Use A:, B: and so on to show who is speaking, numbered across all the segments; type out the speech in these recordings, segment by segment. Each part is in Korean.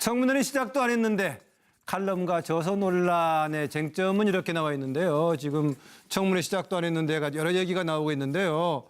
A: 청문회는 시작도 안 했는데 칼럼과 저서 논란의 쟁점은 이렇게 나와 있는데요. 지금 청문회 시작도 안 했는데 여러 얘기가 나오고 있는데요.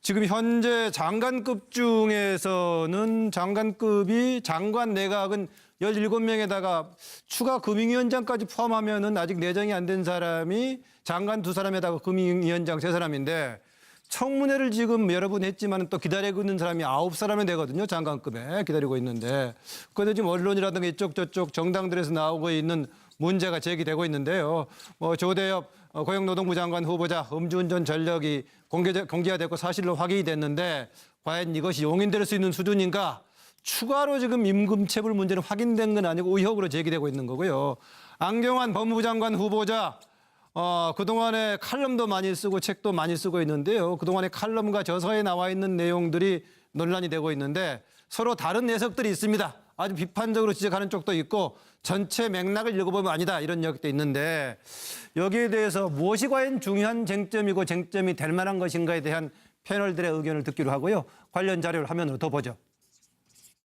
A: 지금 현재 장관급 중에서는 장관급이 장관 내각은 17명에다가 추가 금융위원장까지 포함하면은 아직 내정이 안 된 사람이 장관 두 사람에다가 금융위원장 세 사람인데 청문회를 지금 여러 번 했지만 또 기다리고 있는 사람이 아홉 사람이 되거든요. 장관급에 기다리고 있는데. 그런데 지금 언론이라든가 이쪽 저쪽 정당들에서 나오고 있는 문제가 제기되고 있는데요. 뭐 조대엽 어, 고용노동부 장관 후보자 음주운전 전력이 공개, 공개가 됐고 사실로 확인이 됐는데 과연 이것이 용인될 수 있는 수준인가? 추가로 지금 임금 체불 문제는 확인된 건 아니고 의혹으로 제기되고 있는 거고요. 안경환 법무부 장관 후보자 어, 그동안에 칼럼도 많이 쓰고 책도 많이 쓰고 있는데요. 그동안에 칼럼과 저서에 나와 있는 내용들이 논란이 되고 있는데 서로 다른 해석들이 있습니다. 아주 비판적으로 지적하는 쪽도 있고 전체 맥락을 읽어보면 아니다 이런 역도 있는데 여기에 대해서 무엇이 과연 중요한 쟁점이고 쟁점이 될 만한 것인가에 대한 패널들의 의견을 듣기로 하고요. 관련 자료를 화면으로 더 보죠.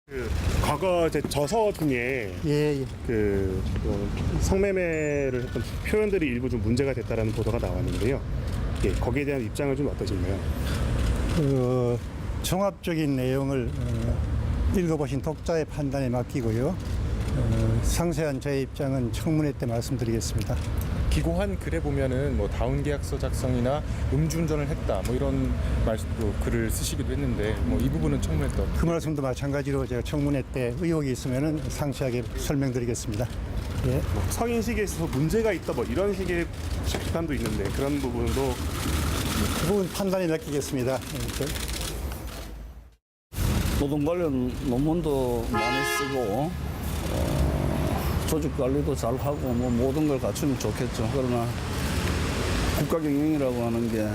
B: 그 과거 이제 저서 중에
C: 예, 예.
B: 그 어, 성매매를 했던 표현들이 일부 좀 문제가 됐다라는 보도가 나왔는데요. 예, 거기에 대한 입장을 좀 어떠신가요?
C: 그 종합적인 내용을 어, 읽어보신 독자의 판단에 맡기고요. 어, 상세한 저의 입장은 청문회 때 말씀드리겠습니다.
D: 기고한 글에 보면은 뭐 다운 계약서 작성이나 음주운전을 했다 뭐 이런 말도 글을 쓰시기도 했는데 뭐 이 부분은 청문회 때
C: 그 말씀도 마찬가지로 제가 청문회 때 의혹이 있으면 상세하게 설명드리겠습니다. 예.
B: 뭐 성인 시기에 있어서 문제가 있다 뭐 이런 식의 비판도 있는데 그런 부분도
C: 그 부분 판단에 맡기겠습니다. 예, 저-
E: 노동 관련 논문도 많이 쓰고 어, 조직 관리도 잘 하고 뭐 모든 걸 갖추면 좋겠죠. 그러나 국가 경영이라고 하는 게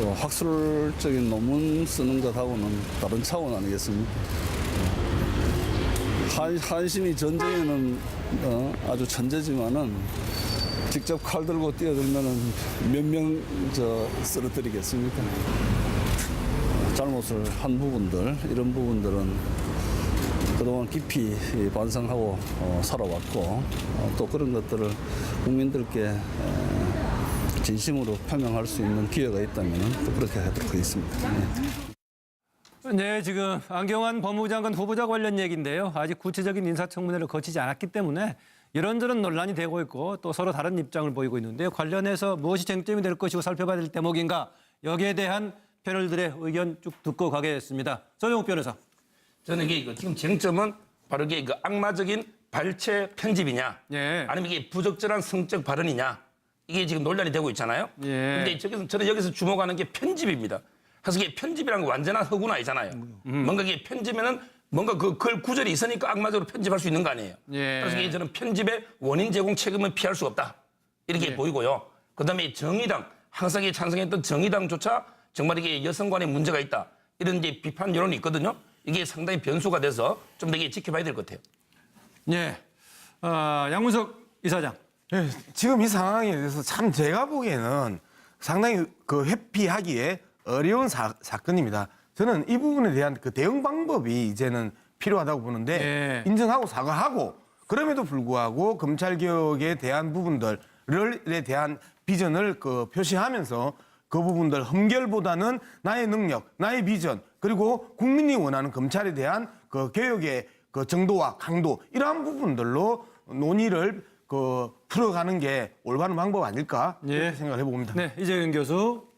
E: 또 학술적인 논문 쓰는 것하고는 다른 차원 아니겠습니까? 한, 한신이 전쟁에는 어, 아주 천재지만은 직접 칼 들고 뛰어들면은 몇 명 저 쓰러뜨리겠습니까? 잘못을 한 부분들 이런 부분들은 그동안 깊이 반성하고 어, 살아왔고 어, 또 그런 것들을 국민들께 에, 진심으로 표명할 수 있는 기회가 있다면 또 그렇게 하도록 하겠습니다. 네.
A: 네, 지금 안경환 법무부 장관 후보자 관련 얘기인데요. 아직 구체적인 인사청문회를 거치지 않았기 때문에 이런저런 논란이 되고 있고 또 서로 다른 입장을 보이고 있는데요. 관련해서 무엇이 쟁점이 될 것이고 살펴봐야 될 대목인가 여기에 대한 패널들의 의견 쭉 듣고 가겠습니다. 서정욱 변호사.
F: 저는 이게 이거 지금 쟁점은 바로 이게 그 악마적인 발췌 편집이냐,
A: 예.
F: 아니면 이게 부적절한 성적 발언이냐, 이게 지금 논란이 되고 있잖아요.
A: 예.
F: 근데 저기서 저는 여기서 주목하는 게 편집입니다. 그래서 이게 편집이라는 건 완전한 허구는 아니잖아요.
A: 음.
F: 뭔가 이게 편집에는 뭔가 그글 구절이 있으니까 악마적으로 편집할 수 있는 거 아니에요.
A: 예.
F: 그래서 이게 저는 편집의 원인 제공 책임은 피할 수 없다. 이렇게
A: 예.
F: 보이고요. 그다음에 정의당 항상 이 찬성했던 정의당조차 정말 이게 여성 간에 문제가 있다. 이런 이제 비판 여론이 있거든요. 이게 상당히 변수가 돼서 좀더 이게 지켜봐야 될 것 같아요.
A: 예. 어, 양문석 이사장.
G: 예, 지금 이 상황에 대해서 참 제가 보기에는 상당히 그 회피하기에 어려운 사, 사건입니다. 저는 이 부분에 대한 그 대응 방법이 이제는 필요하다고 보는데
A: 예.
G: 인정하고 사과하고 그럼에도 불구하고 검찰 개혁에 대한 부분들에 대한 비전을 그 표시하면서 그 부분들 흠결보다는 나의 능력, 나의 비전 그리고 국민이 원하는 검찰에 대한 그 개혁의 그 정도와 강도 이러한 부분들로 논의를 그 풀어가는 게 올바른 방법 아닐까
A: 예.
G: 생각을 해봅니다.
A: 네, 이재근 교수.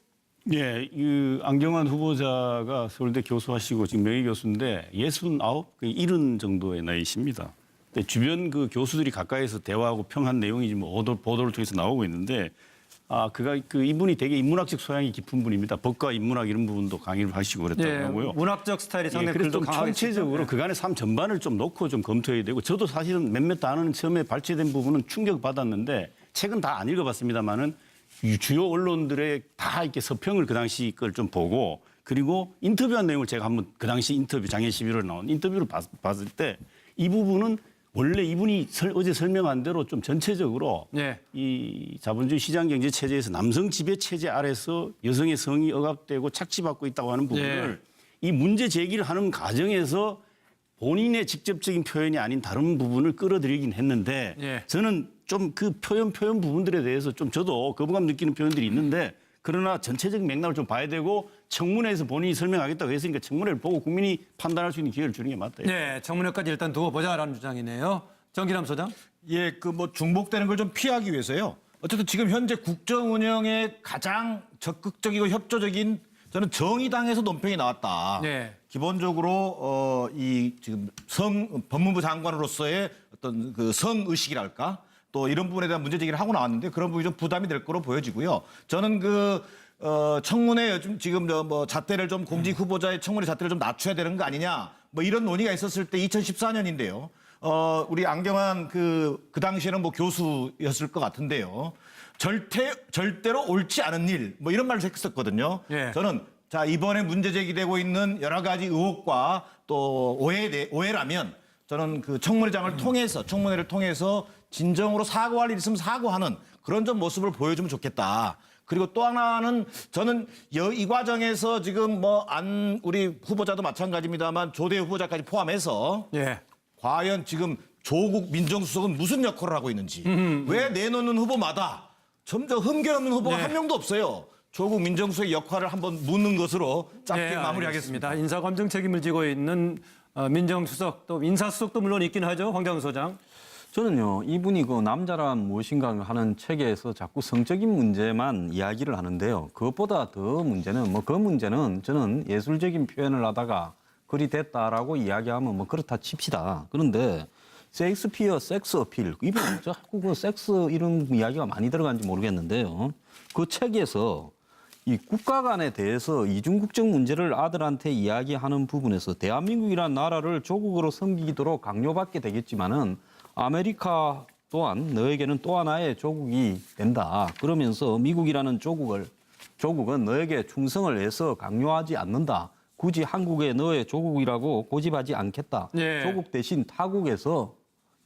H: 예, 그 안경환 후보자가 서울대 교수하시고 지금 명예 교수인데 69, 그70 정도의 나이십니다. 근데 주변 그 교수들이 가까이서 대화하고 평한 내용이 지금 보도, 보도를 통해서 나오고 있는데 아, 그가 그 이분이 되게 인문학적 소양이 깊은 분입니다. 법과 인문학 이런 부분도 강의를 하시고 그랬다고
A: 예,
H: 하고요.
A: 문학적 스타일이
H: 예,
A: 상당히
H: 그래서
A: 글도
H: 좀
A: 쓰죠.
H: 그간의 삶 전반을 좀 놓고 좀 검토해야 되고 저도 사실은 몇몇 단어는 처음에 발췌된 부분은 충격 받았는데 책은 다 안 읽어봤습니다만은 주요 언론들의 다 이렇게 서평을 그 당시 걸 좀 보고 그리고 인터뷰한 내용을 제가 한번 그 당시 인터뷰 작년 11월에 나온 인터뷰를 봤, 봤을 때 이 부분은 원래 이분이 설- 어제 설명한 대로 좀 전체적으로
A: 예.
H: 이 자본주의 시장 경제 체제에서 남성 지배 체제 아래서 여성의 성이 억압되고 착취받고 있다고 하는 부분을 이 문제 제기를 하는 과정에서 본인의 직접적인 표현이 아닌 다른 부분을 끌어들이긴 했는데
A: 예.
H: 저는 좀 그 표현 표현 부분들에 대해서 좀 저도 거부감 느끼는 표현들이 있는데 그러나 전체적인 맥락을 좀 봐야 되고 청문회에서 본인이 설명하겠다고 했으니까 청문회를 보고 국민이 판단할 수 있는 기회를 주는 게 맞다.
A: 네, 청문회까지 일단 두고 보자라는 주장이네요. 정기남 소장.
I: 예, 그 뭐 중복되는 걸 좀 피하기 위해서요. 어쨌든 지금 현재 국정 운영에 가장 적극적이고 협조적인 저는 정의당에서 논평이 나왔다.
A: 네.
I: 기본적으로 어 이 지금 성 법무부 장관으로서의 어떤 그 성의식이랄까 또 이런 부분에 대한 문제 제기를 하고 나왔는데 그런 부분이 좀 부담이 될 거로 보여지고요. 저는 그 어, 청문회 요즘 지금 저뭐 잣대를 좀 공직 후보자의 청문회 잣대를 좀 낮춰야 되는 거 아니냐 뭐 이런 논의가 있었을 때 2014년인데요. 어, 우리 안경환 그, 그 당시에는 뭐 교수였을 것 같은데요. 절대, 절대로 옳지 않은 일, 뭐 이런 말을 했었거든요.
A: 예.
I: 저는 자, 이번에 문제 제기되고 있는 여러 가지 의혹과 또 오해, 대- 오해라면 저는 그 청문회장을 통해서, 청문회를 통해서 진정으로 사과할 일 있으면 사과하는 그런 좀 모습을 보여주면 좋겠다. 그리고 또 하나는 저는 여- 이 과정에서 지금 뭐 안 우리 후보자도 마찬가지입니다만 조대 후보자까지 포함해서
A: 예.
I: 과연 지금 조국 민정수석은 무슨 역할을 하고 있는지 왜 내놓는 후보마다 점점 흠결 없는 후보가
A: 네.
I: 한 명도 없어요. 조국 민정수석의 역할을 한번 묻는 것으로 짧게
A: 네,
I: 마무리하겠습니다.
A: 인사검증 책임을 지고 있는 어, 민정수석 또 인사수석도 물론 있긴 하죠. 황장 소장.
J: 저는요 이분이 그 남자란 무엇인가 하는 책에서 자꾸 성적인 문제만 이야기를 하는데요. 그것보다 더 문제는 뭐 그 문제는 저는 예술적인 표현을 하다가 글이 됐다라고 이야기하면 뭐 그렇다 칩시다. 그런데 셰익스피어 섹스 어필 이분 자꾸 그 섹스 이런 이야기가 많이 들어간지 모르겠는데요. 그 책에서 이 국가 간에 대해서 이중국적 문제를 아들한테 이야기하는 부분에서 대한민국이라는 나라를 조국으로 섬기도록 강요받게 되겠지만은 아메리카 또한 너에게는 또 하나의 조국이 된다. 그러면서 미국이라는 조국을 조국은 너에게 충성을 해서 강요하지 않는다. 굳이 한국에 너의 조국이라고 고집하지 않겠다.
A: 예.
J: 조국 대신 타국에서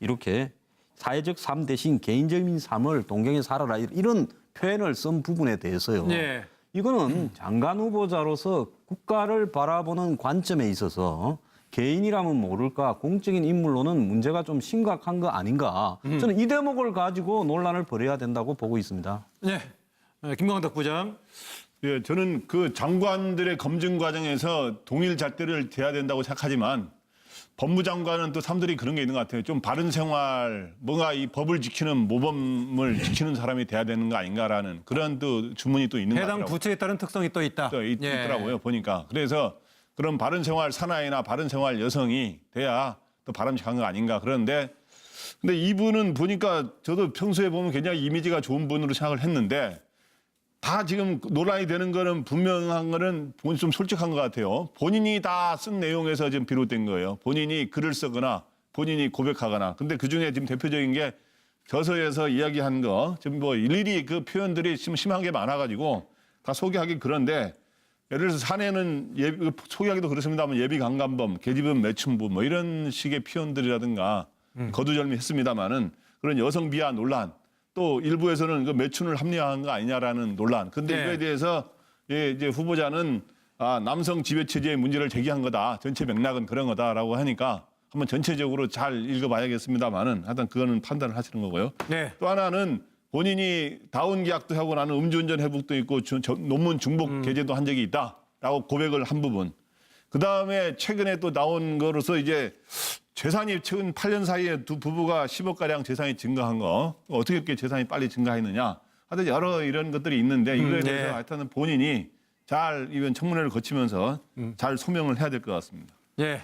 J: 이렇게 사회적 삶 대신 개인적인 삶을 동경해 살아라 이런 표현을 쓴 부분에 대해서요.
A: 예.
J: 이거는 장관 후보자로서 국가를 바라보는 관점에 있어서 개인이라면 모를까 공적인 인물로는 문제가 좀 심각한 거 아닌가. 저는 이 대목을 가지고 논란을 벌여야 된다고 보고 있습니다.
A: 네. 어, 김광덕 부장.
K: 예, 저는 그 장관들의 검증 과정에서 동일 잣대를 대야 된다고 생각하지만 법무장관은 또 사람들이 그런 게 있는 것 같아요. 좀 바른 생활, 뭔가 이 법을 지키는 모범을 지키는 사람이 돼야 되는 거 아닌가라는 그런 또 주문이 또 있는 것
A: 해당. 부처에 따른 특성이 또 있다.
K: 또 있,
A: 예.
K: 있더라고요 보니까 그래서 그런 바른 생활 사나이나 바른 생활 여성이 돼야 또 바람직한 거 아닌가 그런데 근데 이분은 보니까 저도 평소에 보면 굉장히 이미지가 좋은 분으로 생각을 했는데 다 지금 논란이 되는 거는 분명한 거는 본인 좀 솔직한 것 같아요. 본인이 다 쓴 내용에서 지금 비롯된 거예요. 본인이 글을 쓰거나 본인이 고백하거나. 근데 그 중에 지금 대표적인 게 저서에서 이야기한 거 지금 뭐 일일이 그 표현들이 지금 심한 게 많아가지고 다 소개하기 그런데 예를 들어서 사내는 예비, 소개하기도 그렇습니다만 예비 강간범, 계집은 매춘부 뭐 이런 식의 표현들이라든가 거두절미했습니다마는 그런 여성 비하 논란 또 일부에서는 그 매춘을 합리화한 거 아니냐라는 논란. 근데
A: 네.
K: 이거에 대해서 예, 이제 후보자는 아, 남성 지배 체제의 문제를 제기한 거다. 전체 맥락은 그런 거다라고 하니까 한번 전체적으로 잘 읽어봐야겠습니다만은 하여튼 그거는 판단을 하시는 거고요.
A: 네.
K: 또 하나는 본인이 다운 계약도 하고 나는 음주운전 회복도 있고 주- 저- 논문 중복 게재도 한 적이 있다라고 고백을 한 부분. 그 다음에 최근에 또 나온 거로서 이제 재산이 최근 8년 사이에 두 부부가 10억 가량 재산이 증가한 거 어떻게 이렇게 재산이 빨리 증가했느냐 하여튼 여러 이런 것들이 있는데 이거에
A: 음, 네.
K: 대해서 하여튼 본인이 잘 이번 청문회를 거치면서 잘 소명을 해야 될 것 같습니다.
A: 예.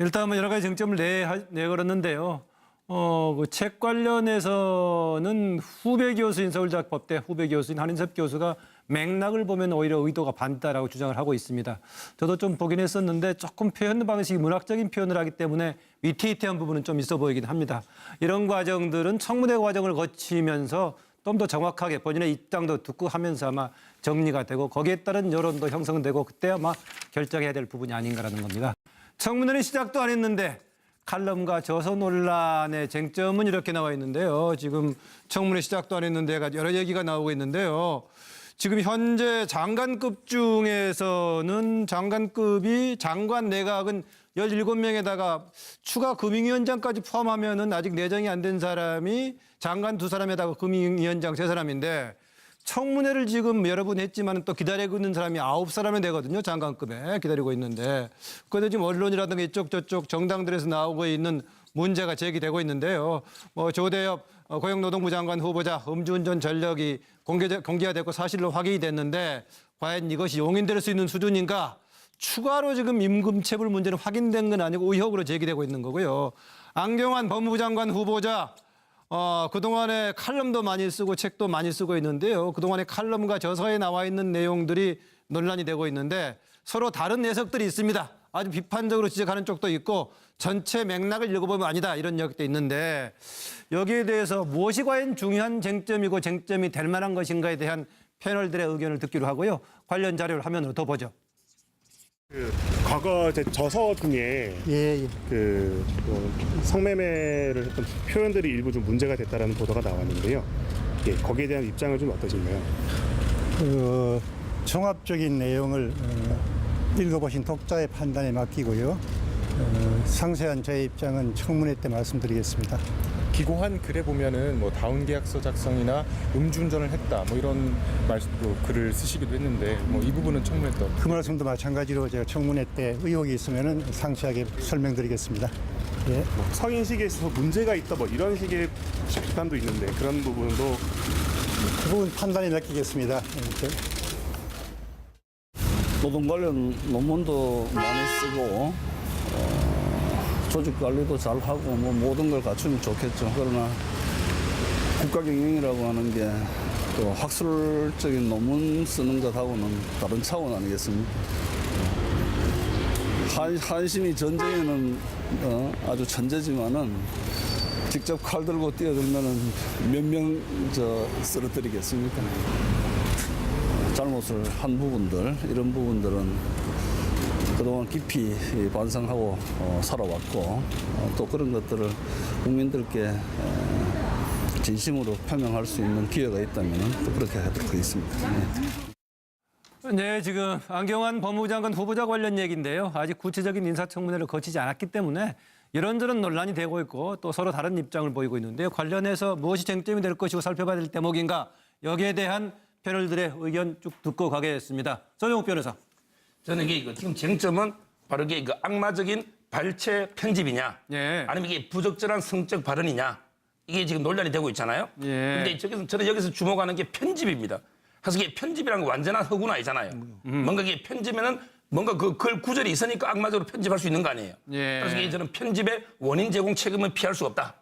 A: 일단 뭐 여러 가지 쟁점을 내, 내걸었는데요. 어, 그 책 관련해서는 후배 교수인 서울대학법대 후배 교수인 한인섭 교수가 맥락을 보면 오히려 의도가 반다라고 주장을 하고 있습니다. 저도 좀 보긴 했었는데 조금 표현 방식이 문학적인 표현을 하기 때문에 위태위태한 부분은 좀 있어 보이긴 합니다. 이런 과정들은 청문회 과정을 거치면서 좀 더 정확하게 본인의 입장도 듣고 하면서 아마 정리가 되고 거기에 따른 여론도 형성되고 그때 아마 결정해야 될 부분이 아닌가라는 겁니다. 청문회는 시작도 안 했는데 칼럼과 저서 논란의 쟁점은 이렇게 나와 있는데요. 지금 청문회 시작도 안 했는데 여러 얘기가 나오고 있는데요. 지금 현재 장관급 중에서는 장관급이 장관 내각은 17명에다가 추가 금융위원장까지 포함하면은 아직 내정이 안 된 사람이 장관 두 사람에다가 금융위원장 세 사람인데 청문회를 지금 여러 번 했지만 또 기다리고 있는 사람이 아홉 사람이 되거든요. 장관급에 기다리고 있는데. 그런데 지금 언론이라든가 이쪽 저쪽 정당들에서 나오고 있는 문제가 제기되고 있는데요. 뭐 조대엽 어, 고용노동부 장관 후보자 음주운전 전력이 공개, 공개가 됐고 사실로 확인이 됐는데 과연 이것이 용인될 수 있는 수준인가? 추가로 지금 임금 체불 문제는 확인된 건 아니고 의혹으로 제기되고 있는 거고요. 안경환 법무부 장관 후보자 어, 그동안에 칼럼도 많이 쓰고 책도 많이 쓰고 있는데요. 그동안에 칼럼과 저서에 나와 있는 내용들이 논란이 되고 있는데 서로 다른 녀석들이 있습니다. 아주 비판적으로 지적하는 쪽도 있고 전체 맥락을 읽어보면 아니다 이런 역도 있는데 여기에 대해서 무엇이 과연 중요한 쟁점이고 쟁점이 될 만한 것인가에 대한 패널들의 의견을 듣기로 하고요. 관련 자료를 화면으로 더 보죠.
B: 그 과거 제 저서 중에
C: 예, 예.
B: 그 뭐, 성매매를 했던 표현들이 일부 좀 문제가 됐다라는 보도가 나왔는데요. 예, 거기에 대한 입장은 좀 어떠신가요?
C: 그 종합적인 내용을 어, 읽어보신 독자의 판단에 맡기고요. 어, 상세한 제 입장은 청문회 때 말씀드리겠습니다.
D: 기고한 글에 보면은 뭐 다운 계약서 작성이나 음주운전을 했다 뭐 이런 말도 글을 쓰시기도 했는데 뭐 이 부분은 청문회 때
C: 그 말씀도 마찬가지로 제가 청문회 때 의혹이 있으면 상세하게 설명드리겠습니다. 예.
B: 성인식에 있어서 문제가 있다 뭐 이런 식의 비판도 있는데 그런 부분도
C: 그 부분 판단에 맡기겠습니다. 이렇게.
E: 노동 관련 논문도 많이 쓰고 어, 조직 관리도 잘 하고 뭐 모든 걸 갖추면 좋겠죠. 그러나 국가 경영이라고 하는 게 또 학술적인 논문 쓰는 것하고는 다른 차원 아니겠습니까? 한, 한심이 전쟁에는 어, 아주 천재지만은 직접 칼 들고 뛰어들면은 몇 명 저 쓰러뜨리겠습니까? 잘못을 한 부분들 이런 부분들은 그동안 깊이 반성하고 어, 살아왔고 어, 또 그런 것들을 국민들께 에, 진심으로 표명할 수 있는 기회가 있다면 또 그렇게 하도록 하겠습니다. 네.
A: 네, 지금 안경환 법무부 장관 후보자 관련 얘기인데요. 아직 구체적인 인사청문회를 거치지 않았기 때문에 이런저런 논란이 되고 있고 또 서로 다른 입장을 보이고 있는데요. 관련해서 무엇이 쟁점이 될 것이고 살펴봐야 될 대목인가 여기에 대한 패널들의 의견 쭉 듣고 가겠습니다. 전용욱 변호사.
F: 저는 이게 이거 지금 쟁점은 바로 이게 그 악마적인 발췌 편집이냐,
A: 예.
F: 아니면 이게 부적절한 성적 발언이냐, 이게 지금 논란이 되고 있잖아요.
A: 예.
F: 근데 저기서 저는 여기서 주목하는 게 편집입니다. 사실 이게 편집이라는 건 완전한 허구는 아니잖아요.
A: 음.
F: 뭔가 이게 편집에는 뭔가 그글 구절이 있으니까 악마적으로 편집할 수 있는 거 아니에요.
A: 예.
F: 그래서 이게 저는 편집의 원인 제공 책임을 피할 수 없다.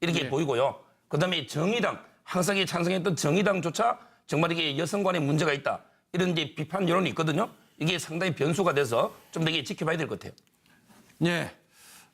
F: 이렇게
A: 예.
F: 보이고요. 그다음에 정의당 항상 이 찬성했던 정의당조차 정말 이게 여성 간에 문제가 있다. 이런 이제 비판 여론이 있거든요. 이게 상당히 변수가 돼서 좀더 이게 지켜봐야 될 것 같아요.
A: 예.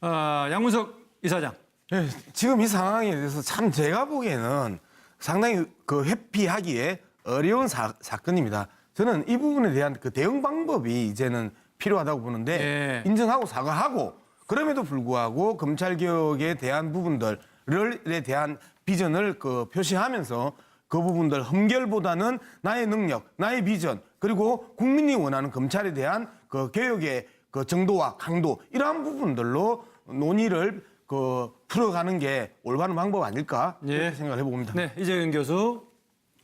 A: 어, 양문석 이사장.
G: 예, 지금 이 상황에 대해서 참 제가 보기에는 상당히 그 회피하기에 어려운 사, 사건입니다. 저는 이 부분에 대한 그 대응 방법이 이제는 필요하다고 보는데
A: 예.
G: 인정하고 사과하고 그럼에도 불구하고 검찰 개혁에 대한 부분들에 대한 비전을 그 표시하면서 그 부분들 흠결보다는 나의 능력, 나의 비전 그리고 국민이 원하는 검찰에 대한 그 개혁의 그 정도와 강도 이러한 부분들로 논의를 그 풀어가는 게 올바른 방법 아닐까
A: 예.
G: 생각을 해봅니다.
A: 네, 이재윤 교수.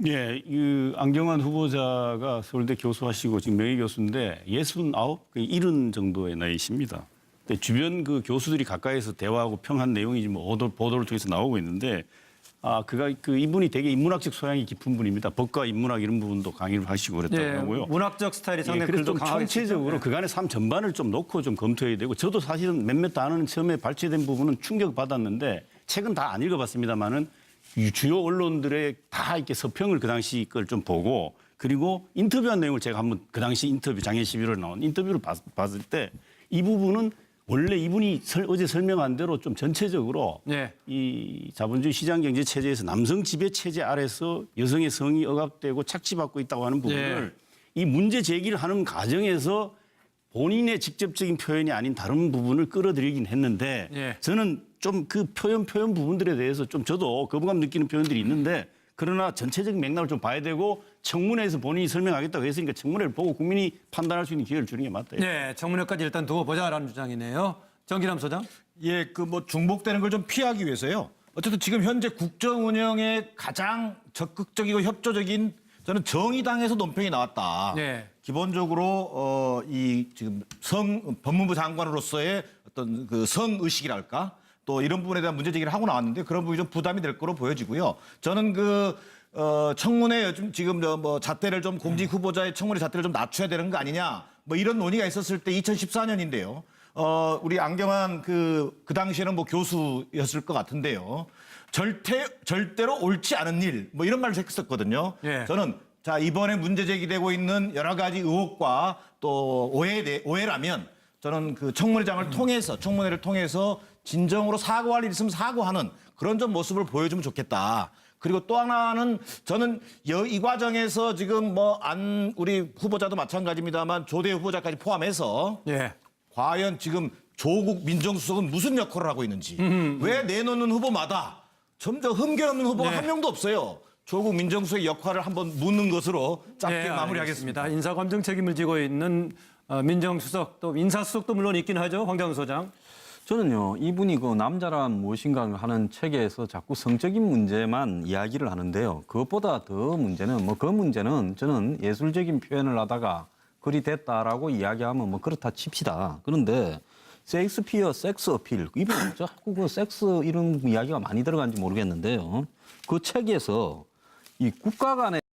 H: 예, 이 안경환 후보자가 서울대 교수하시고 지금 명예 교수인데 69, 그 70 정도의 나이십니다. 근데 주변 그 교수들이 가까이서 대화하고 평한 내용이 지금 보도, 보도를 통해서 나오고 있는데 아, 그가 그 이분이 되게 인문학적 소양이 깊은 분입니다. 법과 인문학 이런 부분도 강의를 하시고 그랬다고
A: 예,
H: 하고요.
A: 문학적 스타일이
H: 예,
A: 상당히
H: 그래서
A: 글도
H: 좀
A: 강하게
H: 총체적으로
A: 쓰죠.
H: 그간의 삶 전반을 좀 놓고 좀 검토해야 되고 저도 사실은 몇몇 단어는 처음에 발췌된 부분은 충격 받았는데 책은 다 안 읽어봤습니다만은 이 주요 언론들의 다 이렇게 서평을 그 당시 걸 좀 보고 그리고 인터뷰한 내용을 제가 한번 그 당시 인터뷰 작년 11월에 나온 인터뷰를 봤, 봤을 때 이 부분은 원래 이분이 설- 어제 설명한 대로 좀 전체적으로
A: 예.
H: 이 자본주의 시장 경제 체제에서 남성 지배 체제 아래서 여성의 성이 억압되고 착취받고 있다고 하는 부분을 이 문제 제기를 하는 과정에서 본인의 직접적인 표현이 아닌 다른 부분을 끌어들이긴 했는데
A: 예.
H: 저는 좀 그 표현 표현 부분들에 대해서 좀 저도 거부감 느끼는 표현들이 있는데 그러나 전체적인 맥락을 좀 봐야 되고 청문회에서 본인이 설명하겠다고 했으니까 청문회를 보고 국민이 판단할 수 있는 기회를 주는 게 맞다.
A: 네, 청문회까지 일단 두고 보자라는 주장이네요. 정기남 소장.
I: 예, 그 뭐 중복되는 걸 좀 피하기 위해서요. 어쨌든 지금 현재 국정 운영에 가장 적극적이고 협조적인 저는 정의당에서 논평이 나왔다.
A: 네.
I: 기본적으로 어, 이 지금 성 법무부 장관으로서의 어떤 그 성의식이랄까 또 이런 부분에 대한 문제 제기를 하고 나왔는데 그런 부분이 좀 부담이 될 거로 보여지고요. 저는 그 어, 청문회 요즘 지금 저뭐 잣대를 좀 공직 후보자의 청문회 잣대를 좀 낮춰야 되는 거 아니냐 뭐 이런 논의가 있었을 때 2014년인데요. 어, 우리 안경환 그, 그 당시에는 뭐 교수였을 것 같은데요. 절대, 절대로 옳지 않은 일, 뭐 이런 말을 했었거든요.
A: 예.
I: 저는 자, 이번에 문제 제기되고 있는 여러 가지 의혹과 또 오해, 대- 오해라면 저는 그 청문회장을 통해서, 청문회를 통해서 진정으로 사과할 일 있으면 사과하는 그런 좀 모습을 보여주면 좋겠다. 그리고 또 하나는 저는 여- 이 과정에서 지금 뭐 안 우리 후보자도 마찬가지입니다만 조대 후보자까지 포함해서
A: 예.
I: 과연 지금 조국 민정수석은 무슨 역할을 하고 있는지 왜 내놓는 후보마다 점점 흠결없는 후보가
A: 네.
I: 한 명도 없어요. 조국 민정수석의 역할을 한번 묻는 것으로 짧게
A: 네, 마무리하겠습니다. 인사검증 책임을 지고 있는 어, 민정수석 또 인사수석도 물론 있긴 하죠. 황장우 소장.
J: 저는요 이분이 그 남자란 무엇인가 하는 책에서 자꾸 성적인 문제만 이야기를 하는데요. 그것보다 더 문제는 뭐 그 문제는 저는 예술적인 표현을 하다가 그리 됐다라고 이야기하면 뭐 그렇다 칩시다. 그런데 셰익스피어 섹스 어필 이분 자꾸 그 섹스 이런 이야기가 많이 들어간지 모르겠는데요. 그 책에서 이 국가 간의